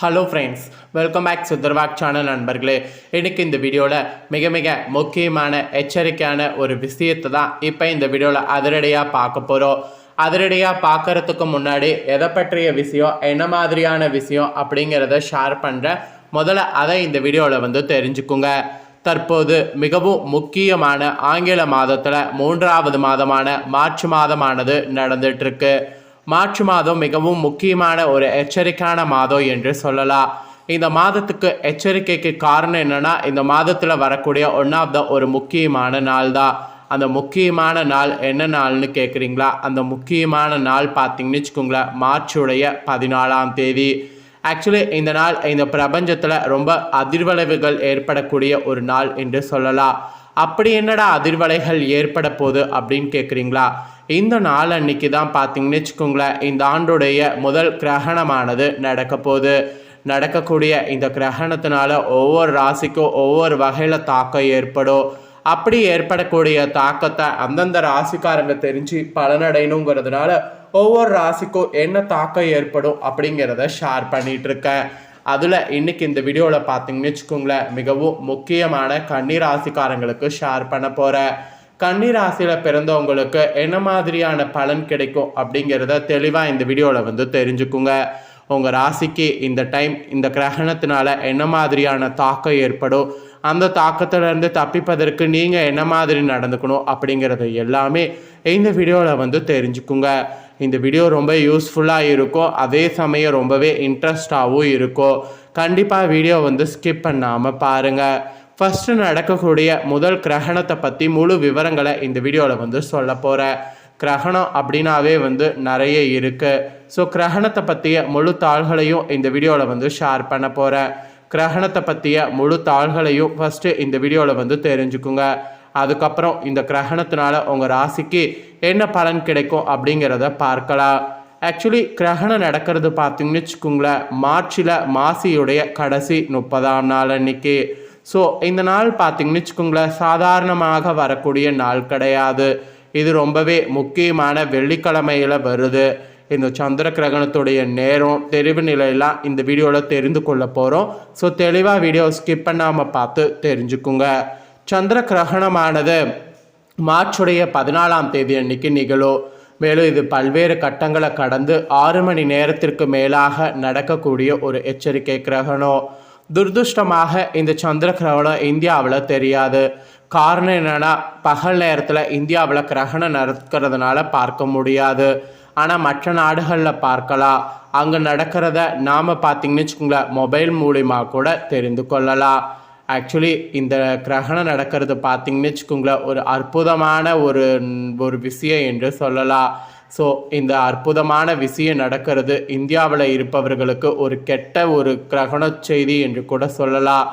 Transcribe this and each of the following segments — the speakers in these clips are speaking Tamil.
ஹலோ ஃப்ரெண்ட்ஸ் வெல்கம் பேக் சுந்தர்வாக் சேனல் நண்பர்களே. இன்றைக்கி இந்த வீடியோவில் மிக மிக முக்கியமான எச்சரிக்கையான ஒரு விஷயத்தை தான் இப்போ இந்த வீடியோவில் அதிரடியாக பார்க்க போகிறோம் அதிரடியாக பார்க்கறதுக்கு முன்னாடி எதை பற்றிய விஷயம் என்ன மாதிரியான விஷயம் அப்படிங்கிறத ஷேர் பண்ணுறேன் முதல்ல அதை இந்த வீடியோவில் வந்து தெரிஞ்சுக்குங்க. தற்போது மிகவும் முக்கியமான ஆங்கில மாதத்தில் மூன்றாவது மாதமான மார்ச் மாதமானது நடந்துட்டுருக்கு மார்ச் மாதம் மிகவும் முக்கியமான ஒரு எச்சரிக்கையான மாதம் என்று சொல்லலாம். இந்த மாதத்துக்கு எச்சரிக்கைக்கு காரணம் என்னன்னா இந்த மாதத்தில் வரக்கூடிய ஒன் ஆஃப் த ஒரு முக்கியமான நாள் தான். அந்த முக்கியமான நாள் என்ன நாள்னு கேட்குறீங்களா அந்த முக்கியமான நாள் பார்த்தீங்கன்னு வச்சுக்கோங்களேன் மார்ச்சுடைய பதினாலாம் தேதி. ஆக்சுவலி இந்த நாள் இந்த பிரபஞ்சத்தில் ரொம்ப அதிர்வளைவுகள் ஏற்படக்கூடிய ஒரு நாள் என்று சொல்லலாம். அப்படி என்னடா அதிர்வலைகள் ஏற்பட போகுது அப்படின்னு கேட்குறீங்களா இந்த நாள் அன்னைக்கு தான் பார்த்தீங்கன்னு வச்சுக்கோங்களேன் இந்த ஆண்டுடைய முதல் கிரகணமானது நடக்க போகுது. நடக்கக்கூடிய இந்த கிரகணத்தினால ஒவ்வொரு ராசிக்கும் ஒவ்வொரு வகையில் தாக்கம் ஏற்படும். அப்படி ஏற்படக்கூடிய தாக்கத்தை அந்தந்த ராசிக்காரங்க தெரிஞ்சு பலனடையணுங்கிறதுனால ஒவ்வொரு ராசிக்கும் என்ன தாக்கம் ஏற்படும் அப்படிங்கிறத ஷேர் பண்ணிட்டு இருக்கேன். அதில் இன்னைக்கு இந்த வீடியோவில் பார்த்தீங்கன்னு வச்சுக்கோங்களேன் மிகவும் முக்கியமான கன்னிராசிக்காரங்களுக்கு ஷேர் பண்ண போகிறேன் கன்னிராசியில் பிறந்தவங்களுக்கு என்ன மாதிரியான பலன் கிடைக்கும் அப்படிங்கிறத தெளிவாக இந்த வீடியோவில் வந்து தெரிஞ்சுக்குங்க. உங்கள் ராசிக்கு இந்த டைம் இந்த கிரகணத்தினால என்ன மாதிரியான தாக்கம் ஏற்படும்? அந்த தாக்கத்திலேருந்து தப்பிப்பதற்கு நீங்கள் என்ன மாதிரி நடந்துக்கணும் அப்படிங்கிறது எல்லாமே இந்த வீடியோவில் வந்து தெரிஞ்சுக்குங்க. இந்த வீடியோ ரொம்ப யூஸ்ஃபுல்லாக இருக்கும் அதே சமயம் ரொம்பவே இன்ட்ரெஸ்டாகவும் இருக்கும் கண்டிப்பாக வீடியோ வந்து ஸ்கிப் பண்ணாமல் பாருங்கள் ஃபஸ்ட்டு நடக்கக்கூடிய முதல் கிரகணத்தை பற்றி முழு விவரங்களை இந்த வீடியோவில் வந்து சொல்ல போகிறேன் கிரகணம் அப்படின்னாவே வந்து நிறைய இருக்குது ஸோ கிரகணத்தை பற்றிய முழு தாள்களையும் இந்த வீடியோவில் வந்து ஷேர் பண்ண போகிறேன் கிரகணத்தை பற்றிய முழு தாள்களையும் ஃபஸ்ட்டு இந்த வீடியோவில் வந்து தெரிஞ்சுக்குங்க. அதுக்கப்புறம் இந்த கிரகணத்தினால உங்கள் ராசிக்கு என்ன பலன் கிடைக்கும் அப்படிங்கிறத பார்க்கலாம். ஆக்சுவலி கிரகணம் நடக்கிறது பார்த்தீங்கன்னு வச்சுக்கோங்களேன் மார்ச்சில் மாசியுடைய கடைசி முப்பதாம் நாள் அன்னைக்கு. ஸோ இந்த நாள் பார்த்தீங்கன்னு வச்சுக்கோங்களேன் சாதாரணமாக வரக்கூடிய நாள் கிடையாது. இது ரொம்பவே முக்கியமான வெள்ளிக்கிழமையில் வருது. இந்த சந்திர கிரகணத்துடைய நேரம் தெரிவு நிலையெல்லாம் இந்த வீடியோவில் தெரிந்து கொள்ள போகிறோம் ஸோ தெளிவாக வீடியோ ஸ்கிப் பண்ணாமல் பார்த்து தெரிஞ்சுக்குங்க. சந்திர கிரகணமானது மார்ச்சுடைய பதினாலாம் தேதி அன்னைக்கு நிகழும். மேலும் இது பல்வேறு கட்டங்களை கடந்து ஆறு மணி நேரத்திற்கு மேலாக நடக்கக்கூடிய ஒரு எச்சரிக்கை கிரகணம். துர்துஷ்டமாக இந்த சந்திர கிரகணம் இந்தியாவில் தெரியாது. காரணம் என்னென்னா பகல் நேரத்தில் இந்தியாவில் கிரகணம் நடக்கிறதுனால பார்க்க முடியாது. ஆனால் மற்ற நாடுகளில் பார்க்கலாம். அங்கே நடக்கிறத நாம் பார்த்திங்கன்னு வச்சுக்கோங்களேன் மொபைல் மூலிமா கூட தெரிந்து கொள்ளலாம். ஆக்சுவலி இந்த கிரகணம் நடக்கிறது பார்த்தீங்கன்னு வச்சுக்கோங்களேன் ஒரு அற்புதமான ஒரு ஒரு விஷயம் என்று சொல்லலாம். ஸோ இந்த அற்புதமான விஷயம் நடக்கிறது இந்தியாவில் இருப்பவர்களுக்கு ஒரு கெட்ட ஒரு கிரகண செய்தி என்று கூட சொல்லலாம்.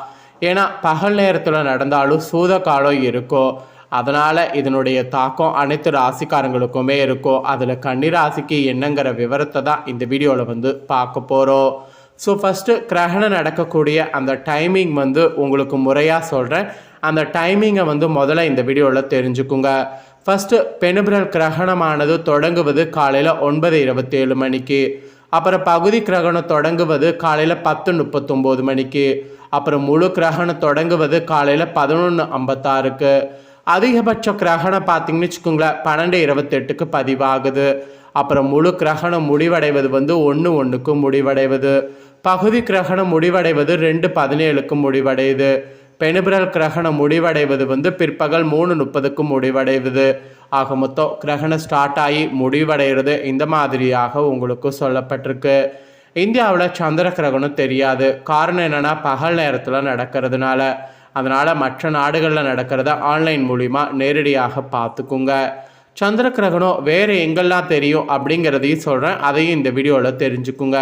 ஏன்னா பகல் நேரத்தில் நடந்தாலும் சூத காலம் இருக்கும். அதனால் இதனுடைய தாக்கம் அனைத்து ராசிக்காரங்களுக்குமே இருக்கும் அதில் கன்னிராசிக்கு என்னங்கிற விவரத்தை தான் இந்த வீடியோவில் வந்து பார்க்க போகிறோம் ஸோ ஃபஸ்ட்டு கிரகணம் நடக்கக்கூடிய அந்த டைமிங் வந்து உங்களுக்கு முறையாக சொல்கிறேன் அந்த டைமிங்கை வந்து முதல்ல இந்த வீடியோவில் தெரிஞ்சுக்குங்க. ஃபஸ்ட்டு பெனுபிரல் கிரகணமானது தொடங்குவது காலையில் ஒன்பது இருபத்தேழு மணிக்கு. அப்புறம் பகுதி கிரகணம் தொடங்குவது காலையில் பத்து முப்பத்தொம்போது மணிக்கு. அப்புறம் முழு கிரகணம் தொடங்குவது காலையில் பதினொன்று ஐம்பத்தாறுக்கு. அதிகபட்ச கிரகணம் பார்த்தீங்கன்னு வச்சுக்கோங்களேன் பன்னெண்டு இருபத்தெட்டுக்கு பதிவாகுது. அப்புறம் முழு கிரகணம் முடிவடைவது வந்து ஒன்று ஒன்றுக்கு முடிவடைவது. பகுதி கிரகணம் முடிவடைவது ரெண்டு பதினேழுக்கு முடிவடையுது. பெனுபிரல் கிரகணம் முடிவடைவது வந்து பிற்பகல் மூணு முப்பதுக்கு முடிவடைவது ஆக மொத்தம் கிரகணம் ஸ்டார்ட் ஆகி முடிவடைகிறது. இந்த மாதிரியாக உங்களுக்கு சொல்லப்பட்டிருக்கு. இந்தியாவில் சந்திர கிரகணம் தெரியாது. காரணம் என்னென்னா பகல் நேரத்தில் நடக்கிறதுனால. அதனால் மற்ற நாடுகளில் நடக்கிறத ஆன்லைன் மூலிமா நேரடியாக பார்த்துக்குங்க. சந்திர கிரகணம் வேறு எங்கெல்லாம் தெரியும் அப்படிங்கிறதையும் சொல்கிறேன் அதையும் இந்த வீடியோவில் தெரிஞ்சுக்குங்க.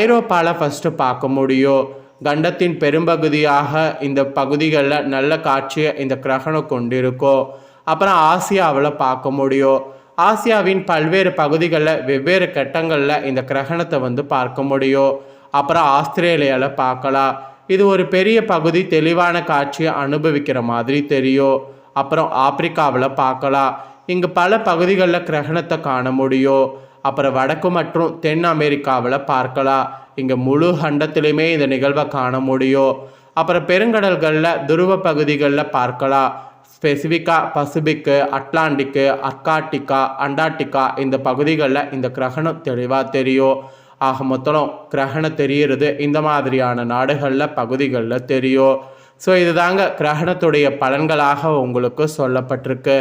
ஐரோப்பாவில் ஃபஸ்ட்டு பார்க்க முடியும். கண்டத்தின் பெரும்பகுதியாக இந்த பகுதிகளில் நல்ல காட்சியை இந்த கிரகணம் கொண்டிருக்கும். அப்புறம் ஆசியாவில் பார்க்க முடியும். ஆசியாவின் பல்வேறு பகுதிகளில் வெவ்வேறு கட்டங்களில் இந்த கிரகணத்தை வந்து பார்க்க முடியும். அப்புறம் ஆஸ்திரேலியாவில் பார்க்கலாம். இது ஒரு பெரிய பகுதி தெளிவான காட்சியை அனுபவிக்கிற மாதிரி தெரியும். அப்புறம் ஆப்பிரிக்காவில் பார்க்கலாம். இங்கு பல பகுதிகளில் கிரகணத்தை காண முடியும். அப்புறம் வடக்கு மற்றும் தென் அமெரிக்காவில் பார்க்கலாம். இங்கே முழு கண்டத்திலையுமே இந்த நிகழ்வை காண முடியும். அப்புறம் பெருங்கடல்களில் துருவ பகுதிகளில் பார்க்கலாம். ஸ்பெசிஃபிக்காக பசிபிக்கு அட்லாண்டிக்கு அர்காட்டிக்கா அண்டார்டிகா இந்த பகுதிகளில் இந்த கிரகணம் தெளிவாக தெரியும். ஆக மொத்தம் கிரகணம் தெரியறது இந்த மாதிரியான நாடுகளில் பகுதிகளில் தெரியும். ஸோ இதுதாங்க கிரகணத்துடைய பலன்களாக உங்களுக்கு சொல்லப்பட்டிருக்கு.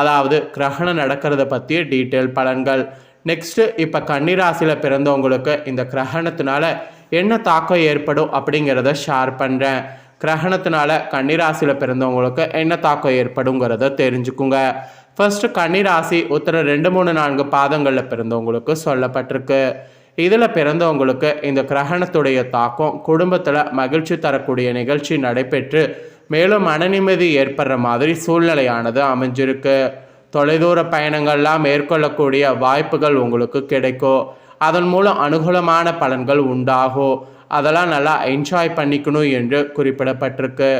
அதாவது கிரகணம் நடக்கிறத பற்றிய டீட்டெயில் பலன்கள். நெக்ஸ்ட்டு இப்போ கன்னிராசியில் பிறந்தவங்களுக்கு இந்த கிரகணத்தினால என்ன தாக்கம் ஏற்படும் அப்படிங்கிறத ஷேர் பண்ணுறேன் கிரகணத்தினால கன்னிராசியில் பிறந்தவங்களுக்கு என்ன தாக்கம் ஏற்படுங்கிறத தெரிஞ்சுக்குங்க. ஃபர்ஸ்ட் கன்னிராசி உத்தர ரெண்டு மூணு நான்கு பாதங்களில் பிறந்தவங்களுக்கு சொல்லப்பட்டிருக்கு. இதில் பிறந்தவங்களுக்கு இந்த கிரகணத்துடைய தாக்கம் குடும்பத்தில் மகிழ்ச்சி தரக்கூடிய நிகழ்ச்சி நடைபெற்று மேலும் மனநிம்மதி ஏற்படுற மாதிரி சூழ்நிலையானது அமைஞ்சிருக்கு. தொலைதூர பயணங்கள்லாம் மேற்கொள்ளக்கூடிய வாய்ப்புகள் உங்களுக்கு கிடைக்கும். அதன் மூலம் அனுகூலமான பலன்கள் உண்டாகும். அதெல்லாம் நல்லா என்ஜாய் பண்ணிக்கணும் என்று குறிப்பிடப்பட்டிருக்கு.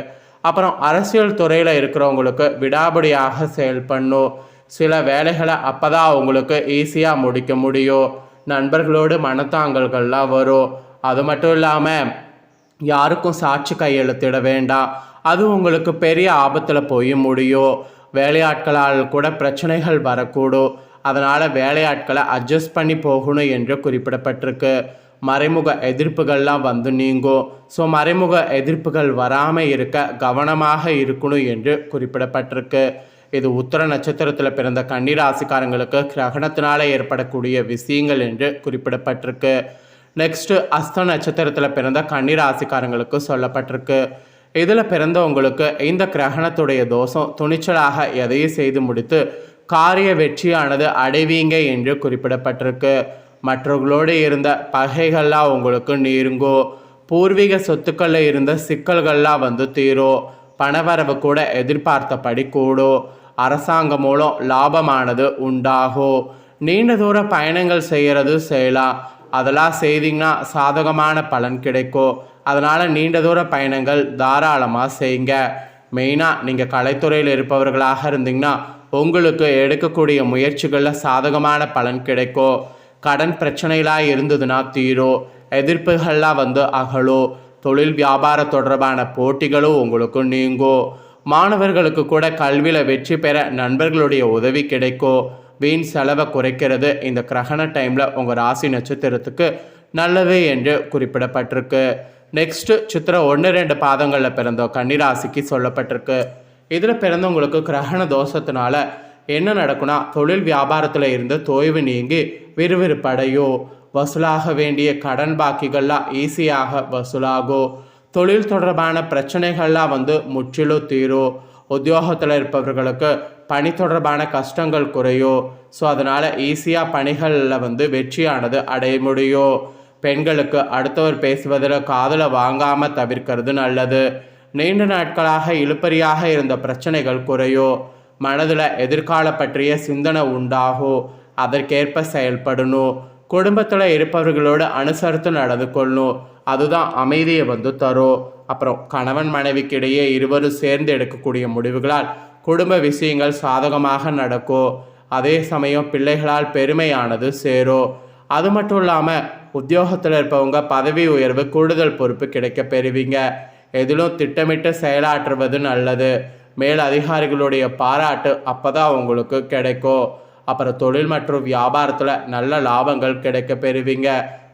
அப்புறம் அரசியல் துறையில் இருக்கிறவங்களுக்கு விடாபடியாக செயல்படணும். சில வேலைகளை அப்போ தான் அவங்களுக்கு ஈஸியாக முடிக்க முடியும். நண்பர்களோடு மனத்தாங்கல்கள்லாம் வரும். அது மட்டும் இல்லாமல் யாருக்கும் சாட்சி கையெழுத்திட வேண்டாம். அது உங்களுக்கு பெரிய ஆபத்தில் போய் முடியும். வேலையாட்களால் கூட பிரச்சனைகள் வரக்கூடும். அதனால் வேலையாட்களை அட்ஜஸ்ட் பண்ணி போகணும் என்று குறிப்பிடப்பட்டிருக்கு. மறைமுக எதிர்ப்புகள்லாம் வந்து நீங்கும். ஸோ மறைமுக எதிர்ப்புகள் வராமல் இருக்க கவனமாக இருக்கணும் என்று குறிப்பிடப்பட்டிருக்கு. இது உத்தர நட்சத்திரத்தில் பிறந்த கன்னிராசிக்காரங்களுக்கு கிரகணத்தினால ஏற்படக்கூடிய விஷயங்கள் என்று குறிப்பிடப்பட்டிருக்கு. நெக்ஸ்ட்டு அஸ்த நட்சத்திரத்தில் பிறந்த கன்னிராசிக்காரங்களுக்கு சொல்லப்பட்டிருக்கு. இதில் பிறந்தவங்களுக்கு இந்த கிரகணத்துடைய தோஷம் துணிச்சலாக எதையும் செய்து முடித்து காரிய வெற்றியானது அடைவீங்க என்று குறிப்பிடப்பட்டிருக்கு. மற்றவர்களோடு இருந்த பகைகள்லாம் உங்களுக்கு நீருங்கோ. பூர்வீக சொத்துக்களில் இருந்த சிக்கல்கள்லாம் வந்து தீரும் பணவரவு கூட எதிர்பார்த்தபடி கூடும் அரசாங்கம் மூலம் லாபமானது உண்டாகும் நீண்ட தூர பயணங்கள் செய்கிறது செய்யலாம் அதெல்லாம் செய்தீங்கன்னா சாதகமான பலன் கிடைக்கும் அதனால் நீண்ட தூர பயணங்கள் தாராளமாக செய்யுங்க. மெயினாக நீங்கள் கலைத்துறையில் இருப்பவர்களாக இருந்தீங்கன்னா உங்களுக்கு எடுக்கக்கூடிய முயற்சிகளில் சாதகமான பலன் கிடைக்கும் கடன் பிரச்சனைகளாக இருந்ததுன்னா தீரும் எதிர்ப்புகள்லாம் வந்து அகலும் தொழில் வியாபார தொடர்பான போட்டிகளும் உங்களுக்கு நீங்கும் மாணவர்களுக்கு கூட கல்வியில் வெற்றி பெற நண்பர்களுடைய உதவி கிடைக்கும் வீண் செலவை குறைக்கிறது. இந்த கிரகண டைமில் உங்கள் ராசி நட்சத்திரத்துக்கு நல்லது என்று குறிப்பிடப்பட்டிருக்கு. நெக்ஸ்ட்டு சித்திரம் ஒன்று ரெண்டு பாதங்களில் பிறந்தோம் கன்னிராசிக்கு சொல்லப்பட்டிருக்கு. இதில் பிறந்தவங்களுக்கு கிரகண தோஷத்தினால என்ன நடக்கும்னா தொழில் வியாபாரத்தில் இருந்து தொய்வு நீங்கி விறுவிறுப்படையும் வசூலாக வேண்டிய கடன் பாக்கிகள்லாம் ஈஸியாக வசூலாகும் தொழில் தொடர்பான பிரச்சனைகள்லாம் வந்து முற்றிலும் தீரும். உத்தியோகத்தில் இருப்பவர்களுக்கு பணி தொடர்பான கஷ்டங்கள் குறையும். ஸோ அதனால் ஈஸியாக பணிகளில் வந்து வெற்றியானது அடைய முடியும். பெண்களுக்கு அடுத்தவர் பேசுவதில் காதில் வாங்காமல் தவிர்க்கிறது நல்லது. நீண்ட நாட்களாக இழுப்பறியாக இருந்த பிரச்சனைகள் குறையும். மனதில் எதிர்கால பற்றிய சிந்தனை உண்டாகும். அதற்கேற்ப செயல்படணும். குடும்பத்தில் இருப்பவர்களோடு அனுசரித்து நடந்து கொள்ளணும் அதுதான் அமைதியை வந்து தரும். அப்புறம் கணவன் மனைவிக்கிடையே இருவரும் சேர்ந்து எடுக்கக்கூடிய முடிவுகளால் குடும்ப விஷயங்கள் சாதகமாக நடக்கும். அதே சமயம் பிள்ளைகளால் பெருமையானது சேரும். அது மட்டும் இல்லாமல் உத்தியோகத்தில் இருப்பவங்க பதவி உயர்வு கூடுதல் பொறுப்பு கிடைக்க பெறுவீங்க. எதிலும் திட்டமிட்டு செயலாற்றுவது நல்லது. மேல் அதிகாரிகளுடைய பாராட்டு அப்போ தான் உங்களுக்கு கிடைக்கும். அப்புறம் தொழில் மற்றும் வியாபாரத்தில் நல்ல லாபங்கள் கிடைக்க பெறுவீங்க.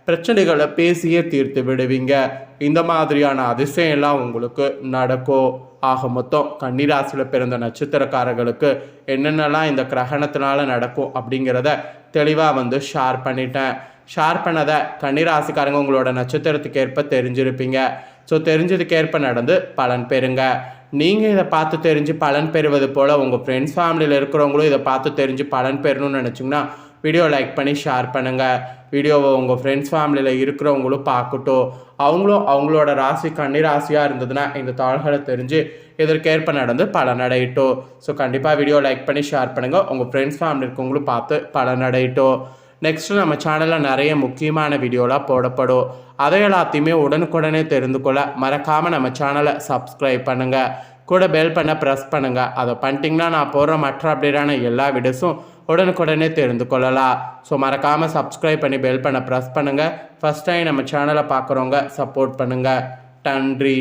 பிரச்சனைகளை பேசியே தீர்த்து விடுவீங்க. இந்த மாதிரியான அதிசயம்லாம் உங்களுக்கு நடக்கும். ஆக மொத்தம் கன்னிராசியில் பிறந்த நட்சத்திரக்காரர்களுக்கு என்னென்னலாம் இந்த கிரகணத்தினால நடக்கும் அப்படிங்கிறத தெளிவாக வந்து ஷேர் பண்ணிட்டேன். ஷேர் பண்ணதை கன்னிராசிக்காரங்க உங்களோட நட்சத்திரத்துக்கு ஏற்ப தெரிஞ்சிருப்பீங்க. ஸோ தெரிஞ்சதுக்கேற்ப நடந்து பலன் பெறுங்க. நீங்கள் இதை பார்த்து தெரிஞ்சு பலன் பெறுவது போல் உங்கள் ஃப்ரெண்ட்ஸ் ஃபேமிலியில் இருக்கிறவங்களும் இதை பார்த்து தெரிஞ்சு பலன் பெறணும்னு நினச்சிங்கன்னா வீடியோ லைக் பண்ணி ஷேர் பண்ணுங்கள் வீடியோவை உங்கள் ஃப்ரெண்ட்ஸ் ஃபேமிலியில் இருக்கிறவங்களும் பார்க்கட்டும். அவங்களும் அவங்களோட ராசி கன்னி ராசியாக இருந்ததுன்னா இந்த தாள்களை தெரிஞ்சு இதற்கேற்ப நடந்து பலனடையிட்டோம் ஸோ கண்டிப்பாக வீடியோ லைக் பண்ணி ஷேர் பண்ணுங்கள் உங்கள் ஃப்ரெண்ட்ஸ் ஃபேமிலி இருக்கவங்களும் பார்த்து பலனடையிட்டோம் நெக்ஸ்ட்டு நம்ம சேனலில் நிறைய முக்கியமான வீடியோலாம் போடப்படும். அதை எல்லாத்தையுமே உடனுக்குடனே தெரிந்து கொள்ள மறக்காமல் நம்ம சேனலை சப்ஸ்கிரைப் பண்ணுங்கள் கூட பெல் பண்ண ப்ரெஸ் பண்ணுங்கள் அதை பண்ணிட்டீங்கன்னா நான் போடுற மற்ற அப்டேட்டான எல்லா வீடியோஸும் உடனுக்குடனே தெரிந்து கொள்ளலாம். ஸோ மறக்காமல் சப்ஸ்கிரைப் பண்ணி பெல் பண்ண ப்ரெஸ் பண்ணுங்கள் ஃபஸ்ட் டைம் நம்ம சேனலை பார்க்குறவங்க சப்போர்ட் பண்ணுங்கள் நன்றி.